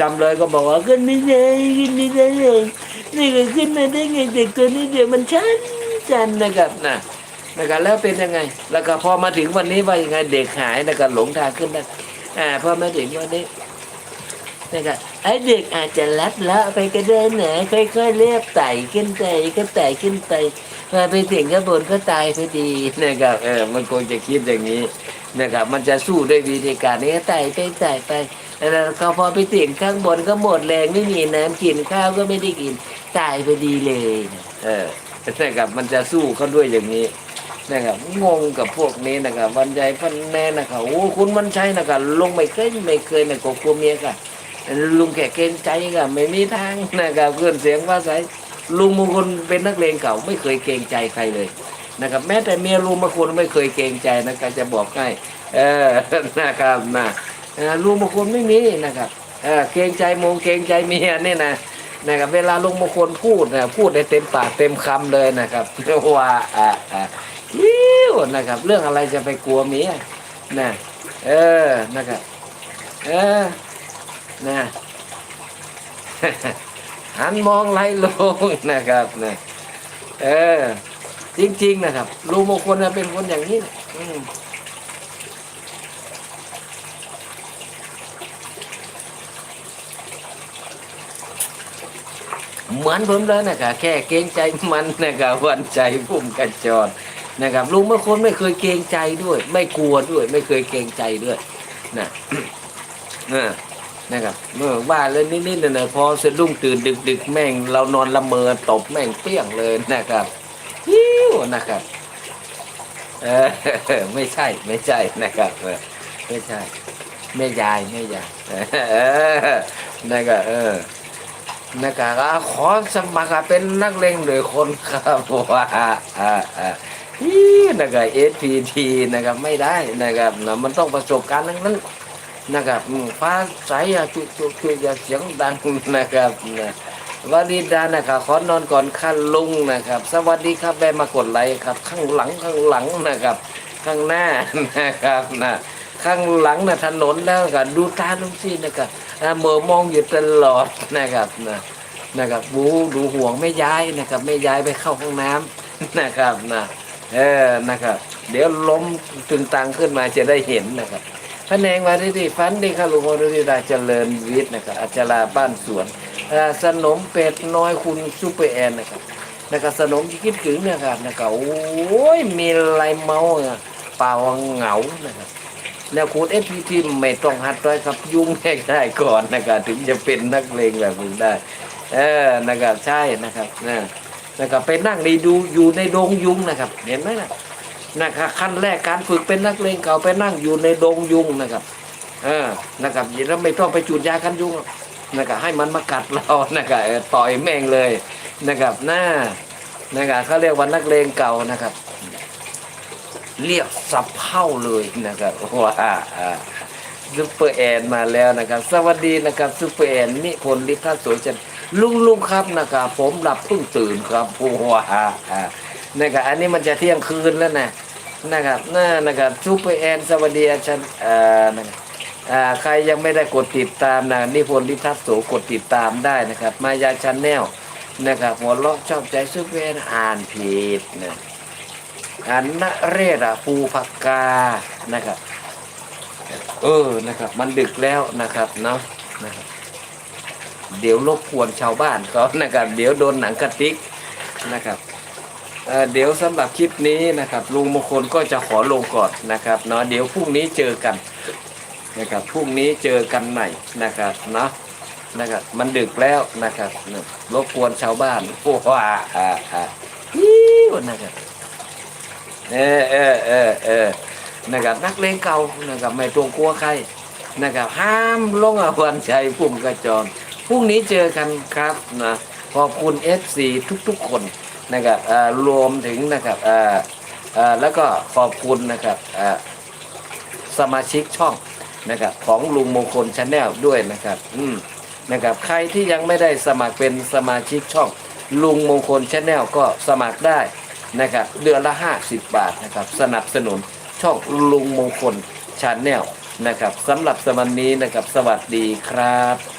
จำเลยก็บอกว่าขึ้นไม่ได้ขึ้นไม่ได้เลยนี่ก็ขึ้นมาได้ไงเด็กตัวนี้เดี๋ยวมันชันชันนะครับนะนะครับแล้วเป็นยังไง แล้วก็พอมาถึงวันนี้ว่ายังไงเด็กหายนะครับหลงทางขึ้นได้อ่าพอมาถึงวันนี้นะครับไอ้เด็กอาจจะลัดละไปก็ได้ไหนค่อยๆเรียบไต่ขึ้นไปก็ไต่ขึ้นไปมาไปถึงข้างบนก็ตายพอดีนะครับเออมันคงจะคิดอย่างนี้ นะครับมันจะสู้ด้วยวิธีการนี้ไต่ไปไต่ไปแล้วก็พอไปถึงข้างบนก็หมดแรงไม่มีน้ำกินข้าวก็ไม่ได้กินตายพอดีเลยนะเออนะครับมันจะสู้เขาด้วยอย่างนี้นะครับงงกับพวกนี้นะครับวันใจพันแน่นะครับโอ้คุณมันใช่นะครับลงไม่เคยไม่เคยนะกบกลัวเมียค่ะลุงแขกเกงใจค่ะไม่มีทางนะครับเพื่อนเสียงว่าใสลุงมงคลเป็นนักเลงเก่าไม่เคยเกรงใจใครเลย นะครับ แม้แต่เมียลุงมาคุณไม่เคยเกรงใจนะครับจะบอกให้เออนะครับนะเออลุงมาคุณไม่มีนะครับเออเกรงใจมงเกรงใจเมียนี่นะนะครับเวลาลุงมาคุณพูดนะพูดได้เต็มปากเต็มคำเลยนะครับว่าอ่าอ่ายิ้วนะครับ เรื่องอะไรจะไปกลัวเมียนะเออนะครับเออนะหันมองไหลลงนะครับนะเออ จริงๆนะครับลุงมงคลน่ะเป็นคนอย่างนี้นะอืเหมือนผมเลยนะครับแค่เกรงใจมันนะครับวันใจพุ่มกระจรนะครับลุงมงคลไม่เคยเกรงใจด้วย ไม่กลัวด้วย ไม่เคยเกรงใจด้วยนะนะนะครับเมื่อว่าเลยนิดๆหน่อยๆพอสะดุ้งตื่นดึก ๆ แม่งเรานอนละเมอตบแม่งเปี้ยงเลยนะครับ นะครับ เออไม่ใช่ ไม่ใช่นะครับไม่ใช่แม่ยายแม่ยายเออนะครับเออนะครับขอสมัครเป็นนักเลงหรือคนครับว่าอ่าอ่านะครับ SPT นะครับไม่ได้นะครับนะมันต้องประสบการณ์ทั้งนั้นนะครับฟ้าใสอย่จุจุจุอย่าเสียงดังนะครับนะ วาริดานะครับขอนอนก่อนขั้นลุงนะครับ สวัสดีครับแม่มากดไลค์ครับ ข้างหลังข้างหลังนะครับ ข้างหน้านะครับนะข้างหลังนะถนนแล้วก็ดูตาลุงซีนะครับเมื่อมองอยู่ตลอดนะครับนะนะครับบูดูห่วงไม่ย้ายนะครับ ไม่ย้ายไปเข้าห้องน้ำนะครับนะเออนะครับ เดี๋ยวล้มตึงตังขึ้นมาจะได้เห็นนะครับพระแนงวาริดีฟันดีครับลุงวาริดาเจริญวิทย์นะครับอัจฉราบ้านสวน สนมเป็ดน้อยคุณซูเปอร์แอนนะครับนะครับสนมที่คิดถึงนะครับนะครับโอ้ยมีลายเมาอะเปล่าเหงานะครับแล้วคุณเอพีทีไม่ต้องหัดด้วยครับยุ่งให้ได้ก่อนนะครับถึงจะเป็นนักเลงแบบมึงได้เออนะครับใช่นะครับนะนะครับไปนั่งในดูอยู่ในดงยุงนะครับ เห็นไหมนะนะครับขั้นแรกการฝึกเป็นนักเลงเก่าไปนั่งอยู่ในดงยุงนะครับ เออนะครับแล้วไม่ต้องไปจุดยากันยุงหรอก นะครับให้มันมากัดเรานะครับต่อยแม่งเลยนะครับหน้านะครับเขาเรียกว่านักเลงเก่านะครับ เรียกสับเผ่าเลยนะครับว่าซุปเปอร์แอนมาแล้วนะครับ สวัสดีนะครับซุปเปอร์แอนนิพนธ์ลิท่าสวยจันลุงลุงครับนะครับผมหลับเพิ่งตื่นครับว้าอนะครับอันนี้มันจะเที่ยงคืนแล้วนะนะครับน่านะครับซุปเปอร์แอนสวัสดีอาจารย์อ่อนะครับอ่ ใครยังไม่ได้กดติดตามนะนิพนธ์ลิทัศโสกดติดตามได้นะครับ มายาชันแนลนะครับหัวเราะชอบใจซุปเปอร์อ่านผิดนะอ่านนเรศอะปูผักกานะครับ เออนะครับ มันดึกแล้วนะครับเนาะนะครับเดี๋ยวรบกวนชาวบ้านเขานะครับ เดี๋ยวโดนหนังกระติกนะครับเเดี๋ยวสำหรับคลิปนี้นะครับลุงมงคลก็จะขอลงก่อนนะครับเนาะเดี๋ยวพรุ่งนี้เจอกัน นะครับพรุ่งนี้เจอกันใหม่นะครับเนาะนะครับมันดึกแล้วนะครับรบกวนชาวบ้านโอ้ว่าอ่าอ่าฮิวนะครับเออเออเออเออนะครับนักเลงเก่านะครับไม่ตรงกลัวใครนะครับห้ามลงอวันใจปุ่มกระจรพรุ่งนี้เจอกันครับนะขอบคุณ FC ทุกๆคนนะครับรวมถึงนะครับอ่าอ่าแล้วก็ขอบคุณนะครับอ่าสมาชิกช่อง นะครับของลุงมงคลชาแนลด้วยนะครับอืมนะครับใครที่ยังไม่ได้สมัครเป็นสมาชิกช่องลุงมงคลชาแนลก็สมัครได้นะครับเดือนละ 50 บาทนะครับสนับสนุนช่องลุงมงคลชาแนลนะครับสำหรับสมันนี้นะครับสวัสดีครับ